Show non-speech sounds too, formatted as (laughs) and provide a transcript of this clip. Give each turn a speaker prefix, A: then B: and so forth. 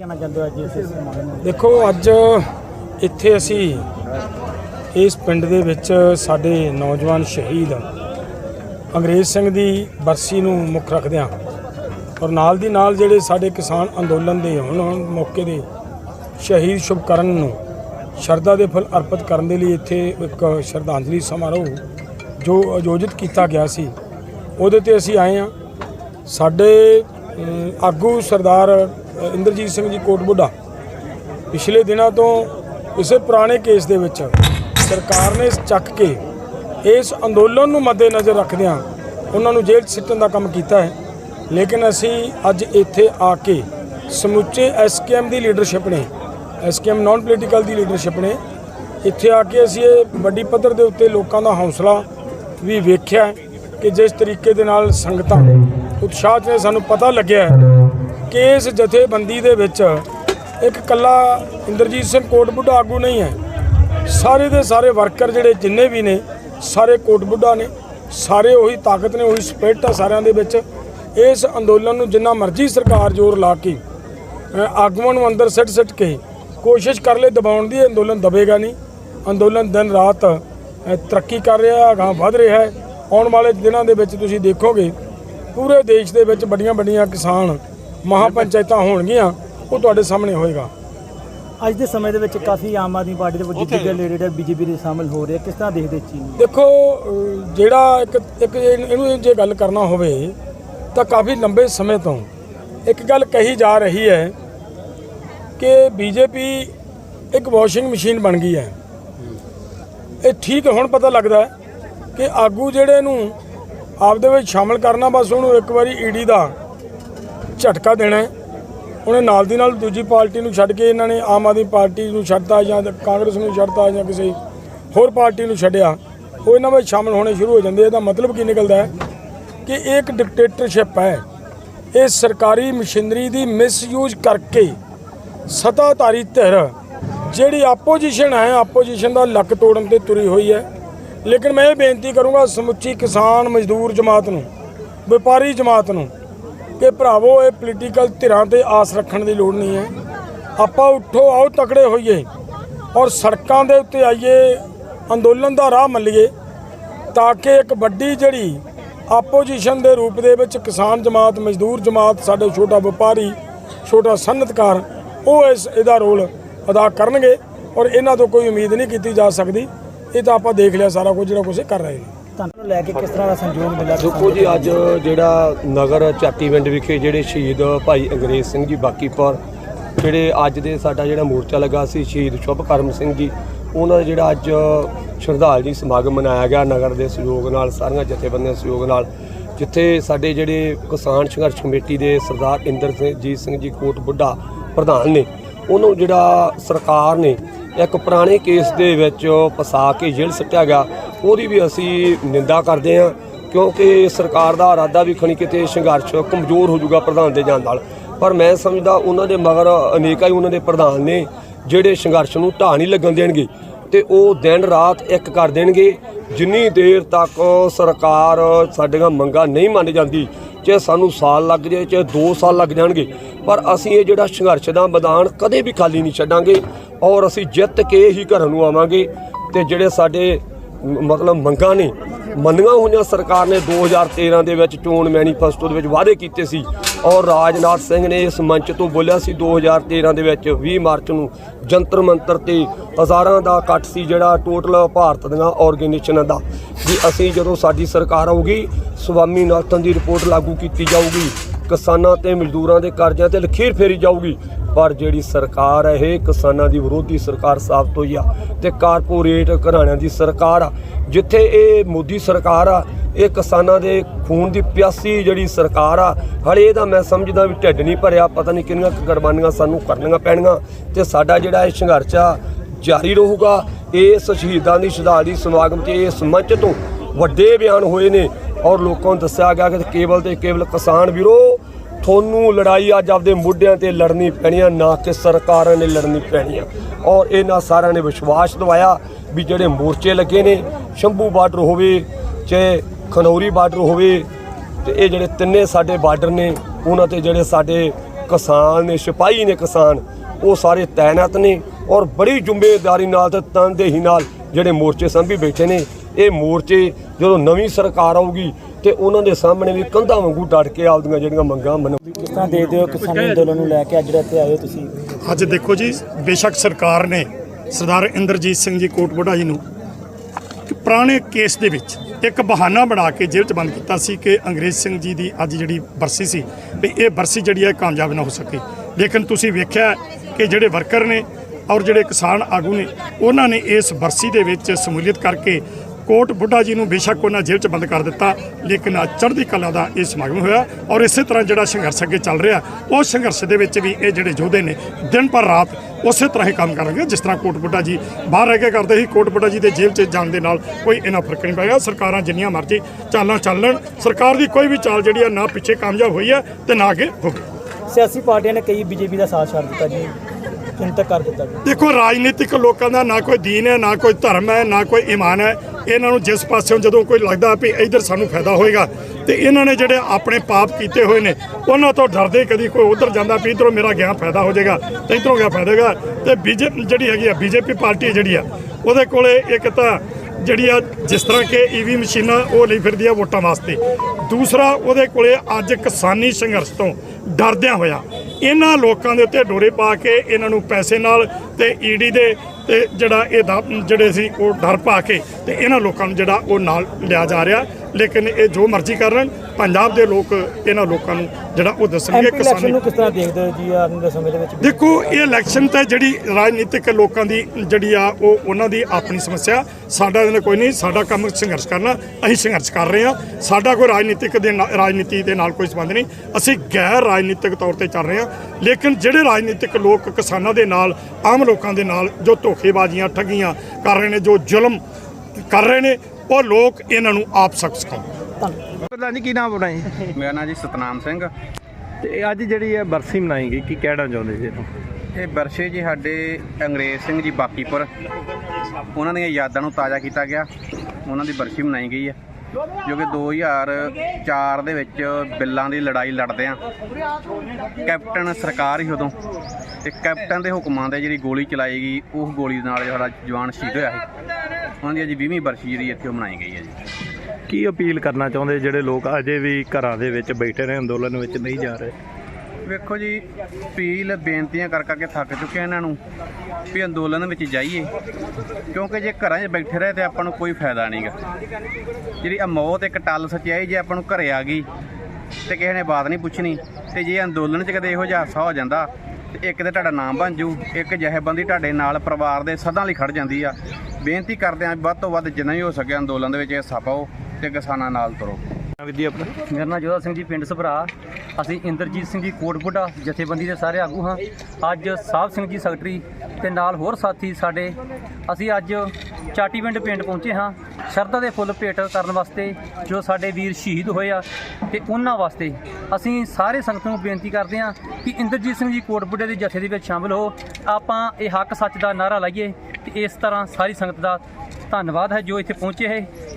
A: ਕਹਿਣਾ ਚਾਹੁੰਦੇ ਹੋ ਅੱਜ ਇਸ ਸਮਾਗਮ ਨੂੰ?
B: ਦੇਖੋ, ਅੱਜ ਇੱਥੇ ਅਸੀਂ ਇਸ ਪਿੰਡ ਦੇ ਵਿੱਚ ਸਾਡੇ ਨੌਜਵਾਨ ਸ਼ਹੀਦ ਅੰਗਰੇਜ਼ ਸਿੰਘ ਦੀ ਬਰਸੀ ਨੂੰ ਮੁੱਖ ਰੱਖਦਿਆਂ ਔਰ ਨਾਲ ਦੀ ਨਾਲ ਜਿਹੜੇ ਸਾਡੇ ਕਿਸਾਨ ਅੰਦੋਲਨ ਦੇ ਹੁਣ ਹੁਣ ਮੌਕੇ ਦੇ ਸ਼ਹੀਦ ਸ਼ੁਭਕਰਨ ਨੂੰ ਸ਼ਰਧਾ ਦੇ ਫੁੱਲ ਅਰਪਿਤ ਕਰਨ ਦੇ ਲਈ ਇੱਥੇ ਇੱਕ ਸ਼ਰਧਾਂਜਲੀ ਸਮਾਰੋਹ ਜੋ ਆਯੋਜਿਤ ਕੀਤਾ ਗਿਆ ਸੀ। ਉਹਦੇ ਤੇ ਅਸੀਂ ਆਏ ਹਾਂ। ਸਾਡੇ ਆਗੂ ਸਰਦਾਰ ਇੰਦਰਜੀਤ ਸਿੰਘ ਜੀ ਕੋਟਬੁੱਢਾ। ਪਿਛਲੇ ਦਿਨਾਂ ਤੋਂ ਇਸੇ ਪੁਰਾਣੇ ਕੇਸ ਦੇ ਵਿੱਚ ਸਰਕਾਰ ਨੇ ਚੱਕ ਕੇ ਇਸ ਅੰਦੋਲਨ ਨੂੰ ਮੱਦੇਨਜ਼ਰ ਰੱਖਦਿਆਂ ਉਹਨਾਂ ਨੂੰ ਜੇਲ੍ਹ 'ਚ ਸਿੱਟਣ ਦਾ ਕੰਮ ਕੀਤਾ ਹੈ। ਲੇਕਿਨ ਅਸੀਂ ਅੱਜ ਇੱਥੇ ਆ ਕੇ ਸਮੁੱਚੇ ਐਸਕੇਐਮ ਦੀ ਲੀਡਰਸ਼ਿਪ ਨੇ ਐਸਕੇਐਮ ਨਾਨ ਪੋਲੀਟੀਕਲ ਦੀ ਲੀਡਰਸ਼ਿਪ ਨੇ, ਇੱਥੇ ਆ ਕੇ ਅਸੀਂ ਇਹ ਵੱਡੀ ਪੱਧਰ ਦੇ ਉੱਤੇ ਲੋਕਾਂ ਦਾ ਹੌਸਲਾ ਵੀ ਵੇਖਿਆ ਕਿ ਜਿਸ ਤਰੀਕੇ ਦੇ ਨਾਲ ਸੰਗਤਾਂ ਉਤਸ਼ਾਹ 'ਚ ਨੇ, ਸਾਨੂੰ ਪਤਾ ਲੱਗਿਆ ਕਿ ਇਸ ਜਥੇਬੰਦੀ ਦੇ ਵਿੱਚ ਇੱਕ ਕੱਲਾ ਇੰਦਰਜੀਤ ਸਿੰਘ ਕੋਟਬੁੱਢਾ ਆਗੂ ਨਹੀਂ ਹੈ। ਸਾਰੇ ਦੇ ਸਾਰੇ ਵਰਕਰ ਜਿਹੜੇ ਜਿੰਨੇ ਵੀ ਨੇ, ਸਾਰੇ ਕੋਟਬੁੱਢਾ ਨੇ, ਸਾਰੇ ਉਹੀ ਤਾਕਤ ਨੇ, ਉਹੀ ਸਪਿਰਟ ਆ ਸਾਰਿਆਂ ਦੇ ਵਿੱਚ। ਇਸ ਅੰਦੋਲਨ ਨੂੰ ਜਿੰਨਾ ਮਰਜ਼ੀ ਸਰਕਾਰ ਜ਼ੋਰ ਲਾ ਕੇ ਆਗੂਆਂ ਨੂੰ ਅੰਦਰ ਸਿੱਟ ਸਿੱਟ ਕੇ ਕੋਸ਼ਿਸ਼ ਕਰ ਲੈ, ਦਬਾਉਣ ਦੀ ਅੰਦੋਲਨ ਦਬੇਗਾ ਨਹੀਂ। ਅੰਦੋਲਨ ਦਿਨ ਰਾਤ ਤਰੱਕੀ ਕਰ ਰਿਹਾ ਹੈ, ਅਗਾਂਹ ਵਧ ਰਿਹਾ ਹੈ। ਆਉਣ ਵਾਲੇ ਦਿਨਾਂ ਦੇ ਵਿੱਚ ਤੁਸੀਂ ਦੇਖੋਗੇ, ਪੂਰੇ ਦੇਸ਼ ਦੇ ਵਿੱਚ ਵੱਡੀਆਂ ਵੱਡੀਆਂ ਕਿਸਾਨ ਮਹਾਪੰਚਾਇਤਾਂ ਹੋਣਗੀਆਂ ਉਹ ਤੁਹਾਡੇ ਸਾਹਮਣੇ ਹੋਏਗਾ
A: ਅੱਜ ਦੇ ਸਮੇਂ ਦੇ ਵਿੱਚ ਕਾਫੀ ਆਮ ਆਦਮੀ ਪਾਰਟੀ ਦੇ ਵੱਡੇ ਜਿਹੜੇ ਲੀਡਰ ਬੀਜੇਪੀ ਦੇ ਸ਼ਾਮਲ ਹੋ ਰਹੇ। ਕਿਸ ਤਰ੍ਹਾਂ ਦੇਖਦੇ ਚੀਜ਼ ਨੂੰ
B: ਦੇਖੋ ਜਿਹੜਾ ਇੱਕ ਇੱਕ ਇਹ- ਇਹਨੂੰ ਜੇ ਗੱਲ ਕਰਨਾ ਹੋਵੇ ਤਾਂ ਕਾਫੀ ਲੰਬੇ ਸਮੇਂ ਤੋਂ ਇੱਕ ਗੱਲ ਕਹੀ ਜਾ ਰਹੀ ਹੈ ਕਿ ਬੀਜੇਪੀ ਇੱਕ ਵਾਸ਼ਿੰਗ ਮਸ਼ੀਨ ਬਣ ਗਈ ਹੈ ਇਹ ਠੀਕ ਹੁਣ ਪਤਾ ਲੱਗਦਾ ਹੈ ਕਿ ਆਗੂ ਜਿਹੜੇ ਨੂੰ ਆਪਦੇ ਵਿੱਚ ਸ਼ਾਮਲ ਕਰਨਾ ਬਸ ਉਹਨੂੰ ਇੱਕ ਵਾਰੀ ਈਡੀ ਦਾ ਝਟਕਾ ਦੇਣਾ ਹੈ। ਉਹਨੇ ਨਾਲ ਦੀ ਨਾਲ ਦੂਜੀ ਪਾਰਟੀ ਨੂੰ ਛੱਡ ਕੇ ਇਹਨਾਂ ਨੇ ਆਮ ਆਦਮੀ ਪਾਰਟੀ ਨੂੰ ਛੱਡਤਾ ਜਾਂ ਕਾਂਗਰਸ ਨੂੰ ਛੱਡਤਾ ਜਾਂ ਕਿਸੇ ਹੋਰ ਪਾਰਟੀ ਨੂੰ ਛੱਡਿਆ, ਉਹ ਇਹਨਾਂ ਵਿੱਚ ਸ਼ਾਮਲ ਹੋਣੇ ਸ਼ੁਰੂ ਹੋ ਜਾਂਦੇ ਇਹਦਾ ਮਤਲਬ ਕੀ ਨਿਕਲਦਾ ਹੈ ਕਿ ਇਹ ਇੱਕ ਡਿਕਟੇਟਰਸ਼ਿਪ ਹੈ। ਇਹ ਸਰਕਾਰੀ ਮਸ਼ੀਨਰੀ ਦੀ ਮਿਸਯੂਜ਼ ਕਰਕੇ ਸਤਾਧਾਰੀ ਧਿਰ, ਜਿਹੜੀ ਆਪੋਜੀਸ਼ਨ ਹੈ ਆਪੋਜੀਸ਼ਨ ਦਾ ਲੱਕ ਤੋੜਨ ਤੇ ਤੁਰੀ ਹੋਈ ਹੈ। ਲੇਕਿਨ ਮੈਂ ਇਹ ਬੇਨਤੀ ਕਰੂੰਗਾ ਸਮੁੱਚੀ ਕਿਸਾਨ ਮਜ਼ਦੂਰ ਜਮਾਤ ਨੂੰ, ਵਪਾਰੀ ਜਮਾਤ ਨੂੰ ਕਿ ਭਰਾਵੋ, ਇਹ ਪੋਲੀਟੀਕਲ ਧਿਰਾਂ ਤੇ ਆਸ ਰੱਖਣ ਦੀ ਲੋੜ ਨਹੀਂ ਹੈ। ਆਪਾਂ ਉੱਠੋ, ਆਓ, ਤਕੜੇ ਹੋਈਏ ਔਰ ਸੜਕਾਂ ਦੇ ਉੱਤੇ ਆਈਏ, ਅੰਦੋਲਨ ਦਾ ਰਾਹ ਮੱਲੀਏ ਤਾਂ ਕਿ ਇੱਕ ਵੱਡੀ ਜਿਹੜੀ ਆਪੋਜੀਸ਼ਨ ਦੇ ਰੂਪ ਦੇ ਵਿੱਚ ਕਿਸਾਨ ਜਮਾਤ, ਮਜ਼ਦੂਰ ਜਮਾਤ, ਸਾਡੇ ਛੋਟਾ ਵਪਾਰੀ, ਛੋਟਾ ਸਨਅਤਕਾਰ, ਉਹ ਇਸ, ਇਹਦਾ ਰੋਲ ਅਦਾ ਕਰਨਗੇ ਔਰ ਇਹਨਾਂ ਤੋਂ ਕੋਈ ਉਮੀਦ ਨਹੀਂ ਕੀਤੀ ਜਾ ਸਕਦੀ। ਇਹ ਤਾਂ ਆਪਾਂ ਦੇਖ ਲਿਆ ਸਾਰਾ ਕੁਝ, ਜਿਹੜਾ ਕੁਝ ਇਹ ਕਰ ਰਹੇ ਨੇ।
A: ਤੁਹਾਨੂੰ ਲੈ ਕੇ ਕਿਸ ਤਰ੍ਹਾਂ ਦਾ ਸੰਯੋਗ ਮਿਲਿਆ?
C: ਦੇਖੋ ਜੀ, ਅੱਜ ਜਿਹੜਾ ਨਗਰ ਚਾਟੀਵਿੰਡ ਵਿਖੇ ਜਿਹੜੇ ਸ਼ਹੀਦ ਭਾਈ ਅੰਗਰੇਜ਼ ਸਿੰਘ ਜੀ ਬਾਕੀਪੁਰ ਜਿਹੜੇ ਅੱਜ ਦੇ ਸਾਡਾ ਜਿਹੜਾ ਮੋਰਚਾ ਲੱਗਾ ਸੀ ਸ਼ਹੀਦ ਸ਼ੁਭ ਕਰਮ ਸਿੰਘ ਜੀ, ਉਹਨਾਂ ਦਾ ਜਿਹੜਾ ਅੱਜ ਸ਼ਰਧਾਂਜਲੀ ਸਮਾਗਮ ਮਨਾਇਆ ਗਿਆ ਨਗਰ ਦੇ ਸਹਿਯੋਗ ਨਾਲ, ਸਾਰੀਆਂ ਜਥੇਬੰਦੀਆਂ ਦੇ ਸਹਿਯੋਗ ਨਾਲ, ਜਿੱਥੇ ਸਾਡੇ ਜਿਹੜੇ ਕਿਸਾਨ ਸੰਘਰਸ਼ ਕਮੇਟੀ ਦੇ ਸਰਦਾਰ ਇੰਦਰ ਸਿੰਘ ਜੀਤ ਸਿੰਘ ਜੀ ਕੋਟ ਬੁੱਢਾ ਪ੍ਰਧਾਨ ਨੇ, ਉਹਨੂੰ ਜਿਹੜਾ ਸਰਕਾਰ ਨੇ ਇੱਕ ਪੁਰਾਣੇ ਕੇਸ ਦੇ ਵਿੱਚ ਫਸਾ ਕੇ ਜੇਲ੍ਹ ਸੱਟਿਆ ਗਿਆ। ਉਹਦੀ ਵੀ ਅਸੀਂ ਨਿੰਦਾ ਕਰਦੇ ਹਾਂ, ਕਿਉਂਕਿ ਸਰਕਾਰ ਦਾ ਇਰਾਦਾ ਵੀ ਖਣੀ ਕਿਤੇ ਸੰਘਰਸ਼ ਕਮਜ਼ੋਰ ਹੋ ਜਾਊਗਾ ਪ੍ਰਧਾਨ ਦੇ ਜਾਣ ਨਾਲ। ਪਰ ਮੈਂ ਸਮਝਦਾ ਉਹਨਾਂ ਦੇ ਮਗਰ ਅਨੇਕਾਂ ਹੀ ਉਹਨਾਂ ਦੇ ਪ੍ਰਧਾਨ ਨੇ ਜਿਹੜੇ ਸੰਘਰਸ਼ ਨੂੰ ਢਾਹ ਨਹੀਂ ਲੱਗਣ ਦੇਣਗੇ ਤੇ ਉਹ ਦਿਨ ਰਾਤ ਇੱਕ ਕਰ ਦੇਣਗੇ। ਜਿੰਨੀ ਦੇਰ ਤੱਕ ਸਰਕਾਰ ਸਾਡੀਆਂ ਮੰਗਾਂ ਨਹੀਂ ਮੰਨ ਜਾਂਦੀ, ਚਾਹੇ ਸਾਨੂੰ ਸਾਲ ਲੱਗ ਜਾਏ, ਚਾਹੇ 2 ਸਾਲ ਲੱਗ ਜਾਣਗੇ, ਪਰ ਅਸੀਂ ਇਹ ਜਿਹੜਾ ਸੰਘਰਸ਼ ਦਾ ਮੈਦਾਨ ਕਦੇ ਵੀ ਖਾਲੀ ਨਹੀਂ ਛੱਡਾਂਗੇ। ਔਰ ਅਸੀਂ ਜਿੱਤ ਕੇ ਹੀ ਘਰਾਂ ਨੂੰ ਆਵਾਂਗੇ ਤੇ ਜਿਹੜੇ ਸਾਡੇ ਮਤਲਬ ਮੰਗਾਂ ਨੇ, ਮੰਨੀਆਂ ਹੋਈਆਂ ਸਰਕਾਰ ਨੇ 2013 ਦੇ ਵਿੱਚ ਚੋਣ ਮੈਨੀਫੈਸਟੋ ਦੇ ਵਿੱਚ ਵਾਅਦੇ ਕੀਤੇ ਸੀ ਔਰ ਰਾਜਨਾਥ ਸਿੰਘ ਨੇ ਇਸ ਮੰਚ ਤੋਂ ਬੋਲਿਆ ਸੀ 2013 ਦੇ ਵਿੱਚ 20 ਮਾਰਚ ਨੂੰ ਜੰਤਰ ਮੰਤਰ ਤੇ ਹਜ਼ਾਰਾਂ ਦਾ ਇਕੱਠ ਸੀ ਜਿਹੜਾ ਟੋਟਲ ਭਾਰਤ ਦੀਆਂ ਆਰਗੇਨਾਈਜੇਸ਼ਨਾਂ ਦਾ, ਵੀ ਅਸੀਂ ਜਦੋਂ ਸਾਡੀ ਸਰਕਾਰ ਆਊਗੀ, ਸਵਾਮੀਨਾਥਨ ਦੀ ਰਿਪੋਰਟ ਲਾਗੂ ਕੀਤੀ ਜਾਊਗੀ, ਕਿਸਾਨਾਂ ਤੇ ਮਜ਼ਦੂਰਾਂ ਦੇ ਕਰਜ਼ਿਆਂ ਤੇ ਲਖੀਰ ਫੇਰੀ ਜਾਊਗੀ ਪਰ ਜਿਹੜੀ ਸਰਕਾਰ ਹੈ ਇਹ ਕਿਸਾਨਾਂ ਦੀ, ਵਿਰੋਧੀ ਸਰਕਾਰ ਸਾਬਤ ਹੋਈ ਆ ਤੇ ਕਾਰਪੋਰੇਟ ਘਰਾਣਿਆਂ ਦੀ ਸਰਕਾਰ ਆ। ਜਿੱਥੇ ਇਹ ਮੋਦੀ ਸਰਕਾਰ ਆ, ਇਹ ਕਿਸਾਨਾਂ ਦੇ ਖੂਨ ਦੀ ਪਿਆਸੀ ਜਿਹੜੀ ਸਰਕਾਰ ਆ, ਹਲੇ ਇਹਦਾ ਮੈਂ ਸਮਝਦਾ ਵੀ ਢਿੱਡ ਨਹੀਂ ਭਰਿਆ, ਪਤਾ ਨਹੀਂ ਕਿੰਨੀਆਂ ਕੁਰਬਾਨੀਆਂ ਸਾਨੂੰ ਕਰਨੀਆਂ ਪੈਣੀਆਂ ਤੇ ਸਾਡਾ ਜਿਹੜਾ ਇਹ ਸੰਘਰਸ਼ ਆ, ਜਾਰੀ ਰਹੂਗਾ। ਇਸ ਸ਼ਹੀਦਾਂ ਦੀ ਸ਼ਹਾਦਤੀ ਸਮਾਗਮ ਤੇ ਇਸ ਮੰਚ ਤੋਂ ਵੱਡੇ ਬਿਆਨ ਹੋਏ ਨੇ ਔਰ ਲੋਕਾਂ ਨੂੰ ਦੱਸਿਆ ਗਿਆ ਕਿ ਕੇਵਲ ਤੇ ਕੇਵਲ ਕਿਸਾਨ ਵੀਰੋ ਤੁਹਾਨੂੰ ਲੜਾਈ ਅੱਜ ਆਪਦੇ ਮੁੱਢਿਆਂ ਤੇ ਲੜਨੀ ਪੈਣੀ ਆ ਨਾ ਕਿ ਸਰਕਾਰਾਂ ਨੇ ਲੜਨੀ ਪੈਣੀ ਆ ਔਰ ਇਹਨਾਂ ਸਾਰਿਆਂ ਨੇ ਵਿਸ਼ਵਾਸ ਦਿਵਾਇਆ ਵੀ ਜਿਹੜੇ ਮੋਰਚੇ ਲੱਗੇ ਨੇ, ਸ਼ੰਭੂ ਬਾਰਡਰ ਹੋਵੇ ਚਾਹੇ ਖਨੌਰੀ ਬਾਰਡਰ ਹੋਵੇ, ਤੇ ਇਹ ਜਿਹੜੇ ਤਿੰਨੇ ਸਾਡੇ ਬਾਰਡਰ ਨੇ, ਉਹਨਾਂ ਤੇ ਜਿਹੜੇ ਸਾਡੇ ਕਿਸਾਨ ਨੇ, ਸਿਪਾਹੀ ਨੇ ਕਿਸਾਨ, ਉਹ ਸਾਰੇ ਤਾਇਨਾਤ ਨੇ। ਔਰ ਬੜੀ ਜ਼ਿੰਮੇਵਾਰੀ ਨਾਲ ਤੇ ਤਨਦੇਹੀ ਨਾਲ ਜਿਹੜੇ ਮੋਰਚੇ ਸੰਭੀ ਬੈਠੇ ਨੇ ਇਹ ਮੋਰਚੇ ਜਦੋਂ ਨਵੀਂ ਸਰਕਾਰ ਆਊਗੀ ਤੇ ਉਹਨਾਂ ਦੇ ਸਾਹਮਣੇ ਵੀ ਕੰਧਾਂ ਵਾਂਗੂ ਡਟ ਕੇ ਆਪਦੀਆਂ ਜਿਹੜੀਆਂ ਮੰਗਾਂ ਮਨ
A: ਕਿਸ ਤਰ੍ਹਾਂ ਦੇਖਦੇ ਹੋ ਕਿਸਾਨੀ ਅੰਦੋਲਨ ਨੂੰ ਲੈ ਕੇ ਅੱਜ ਜਿਹੜੇ ਇੱਥੇ ਆਏ ਹੋ ਤੁਸੀਂ?
D: ਅੱਜ ਦੇਖੋ ਜੀ ਬੇਸ਼ੱਕ ਸਰਕਾਰ ਨੇ ਸਰਦਾਰ ਇੰਦਰਜੀਤ ਸਿੰਘ ਜੀ ਕੋਟਬੁੱਢਾ ਜੀ ਨੂੰ ਪੁਰਾਣੇ ਕੇਸ ਦੇ ਵਿੱਚ ਇੱਕ ਬਹਾਨਾ ਬਣਾ ਕੇ ਜੇਲ੍ਹ 'ਚ ਬੰਦ ਕੀਤਾ ਸੀ ਕਿ ਅੰਗਰੇਜ਼ ਸਿੰਘ ਜੀ ਦੀ ਅੱਜ ਜਿਹੜੀ ਬਰਸੀ ਸੀ ਵੀ ਇਹ ਬਰਸੀ ਜਿਹੜੀ ਹੈ ਕਾਮਯਾਬ ਨਾ ਹੋ ਸਕੇ। ਲੇਕਿਨ ਤੁਸੀਂ ਵੇਖਿਆ ਕਿ ਜਿਹੜੇ ਵਰਕਰ ਨੇ ਔਰ ਜਿਹੜੇ ਕਿਸਾਨ ਆਗੂ ਨੇ ਉਹਨਾਂ ਨੇ ਇਸ ਬਰਸੀ ਦੇ ਵਿੱਚ ਸਮੂਲੀਅਤ ਕਰਕੇ ਕੋਟ ਬੁੱਢਾ ਜੀ ਨੂੰ ਬੇਸ਼ੱਕ ਉਹਨਾਂ ਜੇਲ੍ਹ 'ਚ ਬੰਦ ਕਰ ਦਿੱਤਾ ਲੇਕਿਨ ਅੱਜ ਚੜ੍ਹਦੀ ਕਲਾ ਦਾ ਇਹ ਸਮਾਗਮ ਹੋਇਆ ਔਰ ਇਸੇ ਤਰ੍ਹਾਂ ਜਿਹੜਾ ਸੰਘਰਸ਼ ਅੱਗੇ ਚੱਲ ਰਿਹਾ ਉਹ ਸੰਘਰਸ਼ ਦੇ ਵਿੱਚ ਵੀ ਇਹ ਜਿਹੜੇ ਯੋਧੇ ਨੇ ਦਿਨ ਪਰ ਰਾਤ ਉਸੇ ਤਰ੍ਹਾਂ ਹੀ ਕੰਮ ਕਰਨਗੇ ਜਿਸ ਤਰ੍ਹਾਂ ਕੋਟ ਬੁੱਢਾ ਜੀ ਬਾਹਰ ਰਹਿ ਕੇ ਕਰਦੇ ਸੀ ਕੋਟ ਬੁੱਢਾ ਜੀ ਦੇ ਜੇਲ੍ਹ 'ਚ ਜਾਣ ਦੇ ਨਾਲ ਕੋਈ ਇਹਨਾਂ ਫ਼ਰਕ ਨਹੀਂ ਪਏਗਾ ਸਰਕਾਰਾਂ ਜਿੰਨੀਆਂ ਮਰਜ਼ੀ ਚਾਲਾਂ ਚੱਲਣ ਸਰਕਾਰ ਦੀ ਕੋਈ ਵੀ ਚਾਲ ਜਿਹੜੀ ਆ ਨਾ ਪਿੱਛੇ ਕਾਮਯਾਬ ਹੋਈ ਹੈ ਤੇ ਨਾ ਅੱਗੇ ਹੋਵੇ
A: ਸਿਆਸੀ ਪਾਰਟੀਆਂ ਨੇ ਕਈ ਬੀਜੇਪੀ ਦਾ ਸਾਥ ਛੱਡ ਦਿੱਤਾ ਜੀ ਚਿੰਤਕ ਕਰ ਦਿੱਤਾ
D: ਦੇਖੋ ਰਾਜਨੀਤਿਕ ਲੋਕਾਂ ਦਾ ਨਾ ਕੋਈ ਦੀਨ ਹੈ ਨਾ ਕੋਈ ਧਰਮ ਹੈ ਨਾ ਕੋਈ ਈਮਾਨ ਹੈ ਇਹਨਾਂ ਨੂੰ ਜਿਸ ਪਾਸਿਓਂ ਜਦੋਂ ਕੋਈ ਲੱਗਦਾ ਵੀ ਇਧਰ ਸਾਨੂੰ ਫਾਇਦਾ ਹੋਏਗਾ ਤੇ ਇਹਨਾਂ ਨੇ ਜਿਹੜੇ ਆਪਣੇ ਪਾਪ ਕੀਤੇ ਹੋਏ ਨੇ, ਉਹਨਾਂ ਤੋਂ ਡਰਦੇ ਕਦੀ ਕੋਈ ਉਧਰ ਜਾਂਦਾ ਵੀ ਇਧਰੋਂ ਮੇਰਾ ਗਿਆ ਫਾਇਦਾ ਹੋ ਜਾਏਗਾ, ਤੇ ਇਧਰੋਂ ਗਿਆ ਫਾਇਦਾ ਹੋਏਗਾ। ਤੇ ਬੀਜੇਪੀ ਜਿਹੜੀ ਹੈਗੀ ਆ, ਬੀਜੇਪੀ ਪਾਰਟੀ ਜਿਹੜੀ ਆ, ਉਹਦੇ ਕੋਲੇ ਇੱਕ ਤਾਂ ਜਿਹੜੀ ਆ, ਜਿਸ ਤਰ੍ਹਾਂ ਕਿ ਈਵੀ ਮਸ਼ੀਨਾਂ, ਉਹ ਲਈ ਫਿਰਦੀ ਆ ਵੋਟਾਂ ਵਾਸਤੇ। ਦੂਸਰਾ, ਉਹਦੇ ਕੋਲੇ ਅੱਜ ਕਿਸਾਨੀ ਸੰਘਰਸ਼ ਤੋਂ ਡਰਦਿਆਂ ਹੋਇਆ, ਇਹਨਾਂ ਲੋਕਾਂ ਦੇ ਉੱਤੇ ਡੋਰੇ ਪਾ ਕੇ ਇਹਨਾਂ ਨੂੰ ਪੈਸੇ ਨਾਲ ਤੇ ਈਡੀ ਦੇ ਤੇ ਜਿਹੜਾ ਇਹ ਜਿਹੜੇ ਸੀ ਉਹ ਡਰ ਪਾ ਕੇ ਤੇ ਇਹਨਾਂ ਲੋਕਾਂ ਨੂੰ ਜਿਹੜਾ ਉਹ ਨਾਲ ਲਿਆ ਜਾ ਰਿਹਾ। ਲੇਕਿਨ ਇਹ ਜੋ ਮਰਜ਼ੀ ਕਰਨ ਪੰਜਾਬ ਦੇ ਲੋਕ ਇਹਨਾਂ ਲੋਕਾਂ ਨੂੰ ਜਿਹੜਾ ਉਹ ਦੱਸਣਗੇ
A: ਐਮਪੀ ਇਲੈਕਸ਼ਨ
D: ਕਿਸਾਨੀ
A: ਨੂੰ ਕਿਸ ਤਰ੍ਹਾਂ ਦੇਖਦੇ ਹੋ ਜੀ ਆਉਣ ਦੇ ਸਮੇਂ ਦੇ ਵਿੱਚ?
D: ਦੇਖੋ ਇਹ ਇਲੈਕਸ਼ਨ ਤਾਂ ਜਿਹੜੀ ਰਾਜਨੀਤਿਕ ਲੋਕਾਂ ਦੀ ਜਿਹੜੀ ਆ ਉਹ ਉਹਨਾਂ ਦੀ ਆਪਣੀ ਸਮੱਸਿਆ। ਸਾਡਾ ਇਹਦੇ ਕੋਈ ਨਹੀਂ ਸਾਡਾ ਕੰਮ ਸੰਘਰਸ਼ ਕਰਨਾ ਅਸੀਂ ਸੰਘਰਸ਼ ਕਰ ਰਹੇ ਹਾਂ। ਸਾਡਾ ਕੋਈ ਰਾਜਨੀਤਿਕ ਦੇ ਰਾਜਨੀਤੀ ਦੇ ਨਾਲ ਕੋਈ ਸੰਬੰਧ ਨਹੀਂ। ਅਸੀਂ ਗੈਰ ਰਾਜਨੀਤਿਕ ਤੌਰ ਤੇ ਚੱਲ ਰਹੇ ਹਾਂ। ਲੇਕਿਨ ਜਿਹੜੇ ਰਾਜਨੀਤਿਕ ਲੋਕ ਕਿਸਾਨਾਂ ਦੇ ਨਾਲ ਆਮ ਲੋਕਾਂ ਦੇ ਨਾਲ ਜੋ ਧੋਖੇਬਾਜ਼ੀਆਂ ਠੱਗੀਆਂ ਕਰ ਰਹੇ ਨੇ ਜੋ ਜ਼ੁਲਮ ਕਰ ਰਹੇ ਨੇ ਉਹ ਲੋਕ ਇਹਨਾਂ ਨੂੰ ਆਪ ਸਖਤ ਸਿਖਾਉਣ।
E: ਪ੍ਰਧਾਨ ਜੀ ਕੀ ਨਾਮ ਜੀ? (laughs)
F: ਮੇਰਾ ਨਾਂ ਜੀ ਸਤਨਾਮ ਸਿੰਘ।
E: ਤੇ ਅੱਜ ਜਿਹੜੀ ਹੈ ਬਰਸੀ ਮਨਾਈ ਗਈ ਕੀ ਕਹਿਣਾ ਚਾਹੁੰਦੇ ਜੀ
F: ਇਹ ਬਰਸ਼ੇ ਜੀ ਸਾਡੇ ਅੰਗਰੇਜ਼ ਸਿੰਘ ਜੀ ਬਾਕੀਪੁਰ। ਉਹਨਾਂ ਦੀਆਂ ਯਾਦਾਂ ਨੂੰ ਤਾਜ਼ਾ ਕੀਤਾ ਗਿਆ। ਉਹਨਾਂ ਦੀ ਬਰਸ਼ੀ ਮਨਾਈ ਗਈ ਹੈ। ਜੋ ਕਿ 2004 ਦੇ ਵਿੱਚ ਬਿੱਲਾਂ ਦੀ ਲੜਾਈ ਲੜਦੇ ਆ। ਕੈਪਟਨ ਸਰਕਾਰ ਹੀ ਉਦੋਂ ਤੇ ਕੈਪਟਨ ਦੇ ਹੁਕਮਾਂ ਦੇ ਜਿਹੜੀ ਗੋਲੀ ਚਲਾਈ ਗਈ, ਉਹ ਗੋਲੀ ਦੇ ਨਾਲ ਸਾਡਾ ਜਵਾਨ ਸ਼ਹੀਦ ਹੋਇਆ ਸੀ। ਉਹਨਾਂ ਦੀ ਅੱਜ 20ਵੀਂ ਬਰਸ਼ੀ ਜਿਹੜੀ ਇੱਥੇ ਉਹ ਮਨਾਈ ਗਈ ਹੈ ਜੀ।
E: ਕੀ ਅਪੀਲ ਕਰਨਾ ਚਾਹੁੰਦੇ ਜਿਹੜੇ ਲੋਕ ਅਜੇ ਵੀ ਘਰਾਂ ਦੇ ਵਿੱਚ ਬੈਠੇ ਨੇ, ਅੰਦੋਲਨ ਵਿੱਚ ਨਹੀਂ ਜਾ ਰਹੇ?
F: ਵੇਖੋ ਜੀ, ਅਪੀਲ, ਬੇਨਤੀਆਂ ਕਰ ਕਰਕੇ ਥੱਕ ਚੁੱਕੇ ਆ ਇਹਨਾਂ ਨੂੰ ਵੀ ਅੰਦੋਲਨ ਵਿੱਚ ਜਾਈਏ। ਕਿਉਂਕਿ ਜੇ ਘਰਾਂ 'ਚ ਬੈਠੇ ਰਹੇ ਤੇ ਆਪਾਂ ਨੂੰ ਕੋਈ ਫਾਇਦਾ ਨਹੀਂਗਾ ਜਿਹੜੀ ਆ ਮੌਤ ਇੱਕ ਟੱਲ ਸੱਚਾਈ ਜੇ ਆਪਾਂ ਨੂੰ ਘਰੇ ਆ ਗਈ ਤੇ ਕਿਸੇ ਨੇ ਬਾਤ ਨਹੀਂ ਪੁੱਛਣੀ ਤੇ ਜੇ ਅੰਦੋਲਨ 'ਚ ਕਦੇ ਇਹੋ ਜਿਹਾ ਹਾਸਾ ਹੋ ਜਾਂਦਾ ਤੇ ਇੱਕ ਤੇ ਤੁਹਾਡਾ ਨਾਮ ਬਣ ਜੂ, ਇੱਕ ਜਹੇਬੰਦੀ ਤੁਹਾਡੇ ਨਾਲ ਪਰਿਵਾਰ ਦੇ ਸਦਾ ਲਈ ਖੜ ਜਾਂਦੀ ਆ। ਬੇਨਤੀ ਕਰਦੇ ਆ ਵੀ ਵੱਧ ਤੋਂ ਵੱਧ ਜਿੰਨਾ ਹੀ ਹੋ ਸਕੇ ਅੰਦੋਲਨ ਦੇ ਵਿੱਚ ਹਿੱਸਾ ਪਾਓ ਤੇ ਕਿਸਾਨਾਂ ਨਾਲ ਤੁਰੋ।
E: ਵਿਧੀ ਆਪਣਾ।
G: ਮੇਰਾ ਨਾਮ ਜੋਧਾ ਸਿੰਘ ਜੀ, ਪਿੰਡ ਸਭਰਾ। ਅਸੀਂ ਇੰਦਰਜੀਤ ਸਿੰਘ ਜੀ ਕੋਟਬੁੱਢਾ ਜਥੇਬੰਦੀ ਦੇ ਸਾਰੇ ਆਗੂ ਹਾਂ। ਅੱਜ ਸਾਹਿਬ ਸਿੰਘ ਜੀ ਸੈਕਟਰੀ ਤੇ ਨਾਲ ਹੋਰ ਸਾਥੀ ਸਾਡੇ। ਅਸੀਂ ਅੱਜ ਚਾਟੀ ਪਿੰਡ ਪਿੰਡ ਪਹੁੰਚੇ ਹਾਂ। ਸ਼ਰਧਾ ਦੇ ਫੁੱਲ ਭੇਟ ਕਰਨ ਵਾਸਤੇ ਜੋ ਸਾਡੇ ਵੀਰ ਸ਼ਹੀਦ ਹੋਏ ਆ ਤੇ ਉਹਨਾਂ ਵਾਸਤੇ ਅਸੀਂ ਸਾਰੇ ਸੰਗਤ ਨੂੰ ਬੇਨਤੀ ਕਰਦੇ ਹਾਂ ਕਿ ਇੰਦਰਜੀਤ ਸਿੰਘ ਜੀ ਕੋਟਬੁੱਢੇ ਦੇ ਜਥੇ ਦੇ ਵਿੱਚ ਸ਼ਾਮਲ ਹੋ। ਆਪਾਂ ਇਹ ਹੱਕ ਸੱਚ ਦਾ ਨਾਰਾ ਲਾਈਏ ਤੇ ਇਸ ਤਰ੍ਹਾਂ ਸਾਰੀ ਸੰਗਤ ਦਾ ਧੰਨਵਾਦ ਹੈ ਜੋ ਇੱਥੇ ਪਹੁੰਚੇ ਹੈ।